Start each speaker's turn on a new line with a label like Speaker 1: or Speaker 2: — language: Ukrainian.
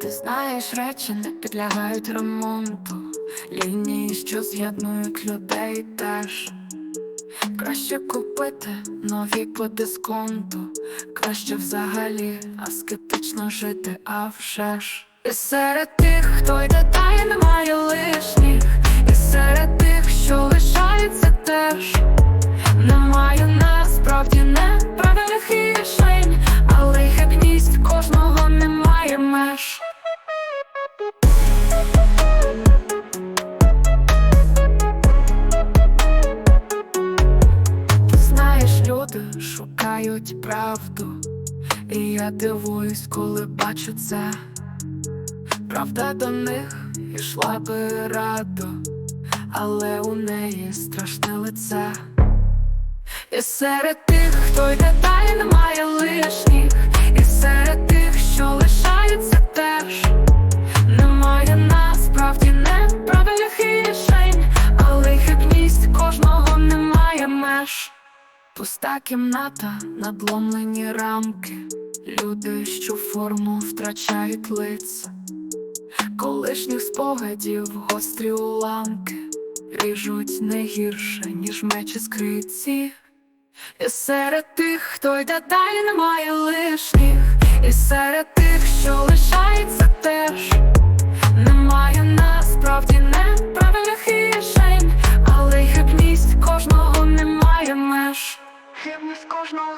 Speaker 1: Ти знаєш, речі не підлягають ремонту, лінії, що з'єднують людей теж. Краще купити нові по дисконту, краще взагалі аскетично жити, а вже ж. І серед тих, хто йде, шукають правду, і я дивуюсь, коли бачу це. Правда до них ішла би радо, але у неї страшне лице. І серед тих, хто йде далі, Пуста кімната, надломлені рамки, люди, що форму втрачають лиця, колишніх спогадів гострі уламки. Ріжуть не гірше, ніж мечі скриці. І серед тих, хто йде далі, немає лишніх, і серед тих, що лишається Хибність кожного